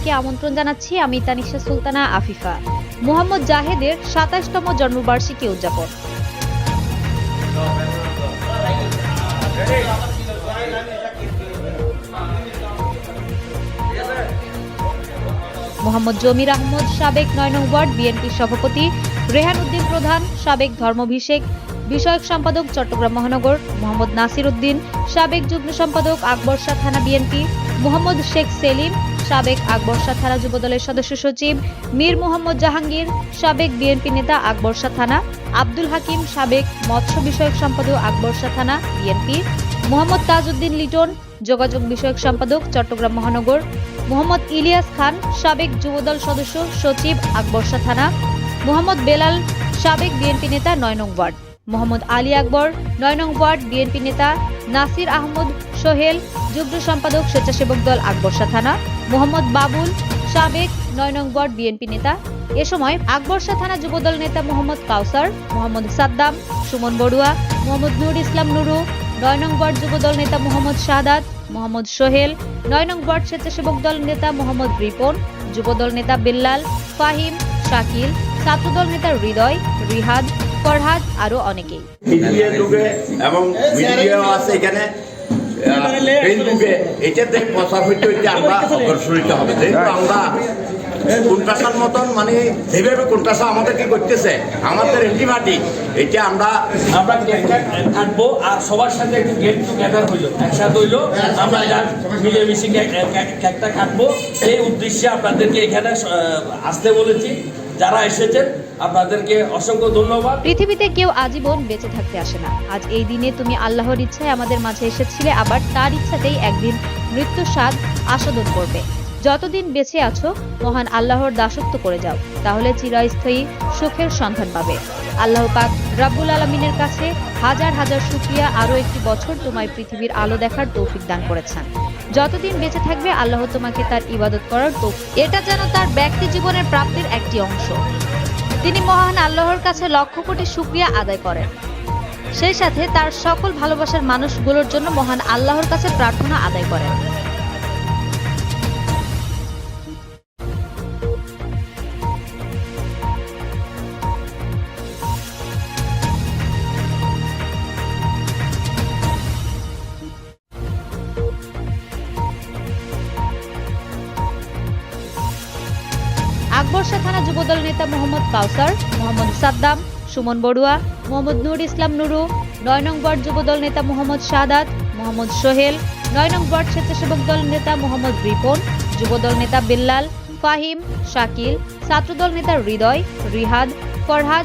থেকে আমন্ত্রণ জানাচ্ছি আমি তানিশা সুলতানা আফিফা। মোহাম্মদ জাহেদের সাতাশতম জন্মবার্ষিকী উদযাপন। মোহাম্মদ জমির আহমদ, সাবেক নয় নং ওয়ার্ড বিএনপির সভাপতি রেহান উদ্দিন প্রধান, সাবেক ধর্মভিষেক, বিষয়ক সম্পাদক চট্টগ্রাম মহানগর, মোহাম্মদ নাসির উদ্দিন সাবেক যুগ্ম সম্পাদক আকবরশা থানা বিএনপি, মোহাম্মদ শেখ সেলিম সাবেক আকবরশা থানা যুবদলের সদস্য সচিব, মীর মোহাম্মদ জাহাঙ্গীর, সাবেক বিএনপি নেতা আকবরশা থানা, আব্দুল হাকিম সাবেক মৎস্য বিষয়ক সম্পাদক আকবরশা থানা বিএনপি, মোহাম্মদ তাজউদ্দিন লিটন যোগাযোগ বিষয়ক সম্পাদক চট্টগ্রাম মহানগর, মোহাম্মদ ইলিয়াস খান সাবেক যুবদল সদস্য সচিব আকবরশা থানা, মোহাম্মদ বেলাল সাবেক বিএনপি নেতা নয় নং ওয়ার্ড, মোহাম্মদ আলী আকবর নয় নং ওয়ার্ড বিএনপি নেতা, নাসির আহমদ সোহেল যুগ্ম সম্পাদক স্বেচ্ছাসেবক দল আকবরশা থানা মোহাম্মদ বাবুল, সাবেক নয় নং ওয়ার্ড বিএনপি নেতা। এ সময় আকবরশা থানা যুবদল নেতা মোহাম্মদ কাউসার, মোহাম্মদ সাদ্দাম, সুমন বড়ুয়া, মোহাম্মদ নুর ইসলাম নুরু, নয় নং ওয়ার্ড যুবদল নেতা মোহাম্মদ শাহাদাত, মোহাম্মদ সোহেল, নয় নং ওয়ার্ড স্বেচ্ছাসেবক দল নেতা মোহাম্মদ রিপন, যুবদল নেতা বিল্লাল, ফাহিম, শাকিল, ছাত্রদল নেতা হৃদয়, রিহাদ, ফরহাদ আরও অনেকেই। এবং ফেসবুকে এটাতে প্রচার হইতে হইতে আমরা অগ্রসরিত হবে। যেহেতু আমরা কোনটাসার মতন মানে যেভাবে কোনটাসা আমাদের কি করতেছে আমাদের এন্টিমাটি এটা আমরা আমরা কাটবো আর সবার সাথে একটু গেট টুগেদার হইল একসাথে হইল আমরা যার মিলেমিশে কেক- কেক- কেকটা কাটবো। সেই উদ্দেশ্যে আপনাদেরকে এখানে আসতে বলেছি। যারা এসেছেন আপনাদেরকে অসংখ্য ধন্যবাদ। পৃথিবীতে কেউ আজীবন বেঁচে থাকতে আসে না। আজ এই দিনে তুমি আল্লাহর ইচ্ছায় আমাদের মাঝে এসেছিলে, আবার তার ইচ্ছাতেই একদিন মৃত্যুর স্বাদ আস্বাদন করবে। যতদিন বেঁচে আছো, মহান আল্লাহর দাসত্ব করে যাও, তাহলে চিরস্থায়ী সুখের সন্ধান পাবে। আল্লাহ পাক রাব্বুল আলমিনের কাছে হাজার হাজার শুক্রিয়া, আরও একটি বছর তোমায় পৃথিবীর আলো দেখার তৌফিক দান করেছেন। যতদিন বেঁচে থাকবে, আল্লাহ তোমাকে তার ইবাদত করার তৌফিক এটা যেন তার ব্যক্তি জীবনের প্রাপ্তির একটি অংশ। তিনি মহান আল্লাহর কাছে লক্ষ কোটি শুক্রিয়া আদায় করেন। সেই সাথে তার সকল ভালোবাসার মানুষগুলোর জন্য মহান আল্লাহর কাছে প্রার্থনা আদায় করেন। আকবরশা থানা যুবদল নেতা মোহাম্মদ কাউসার, মোহাম্মদ সাদ্দাম, সুমন বড়ুয়া, মোহাম্মদ নুর ইসলাম নুরু, নয় নং ওয়ার্ড যুবদল নেতা মোহাম্মদ শাহাদাত মোহাম্মদ সোহেল, নয় নং ওয়ার্ড স্বেচ্ছাসেবক দল নেতা মোহাম্মদ রিপন, যুবদল নেতা বিল্লাল, ফাহিম, শাকিল, ছাত্রদল নেতা হৃদয়, Rihad, Farhad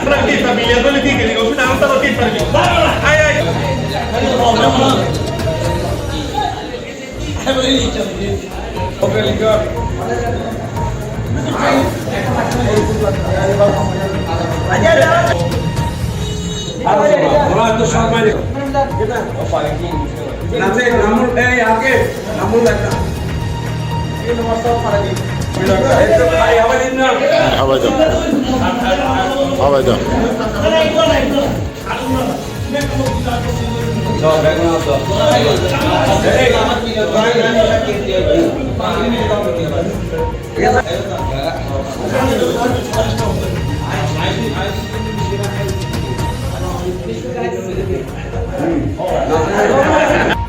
Pergi tapi ya boleh tiga nih, kau sudah antar lagi pergi. Ayo ayo. Oke, Ayo ayo. Ayo তো সম্মানিত নাচে নামুল এই আগে নামুল একটা। না হাওয়াই দাও হাওয়াই 嗯。好玩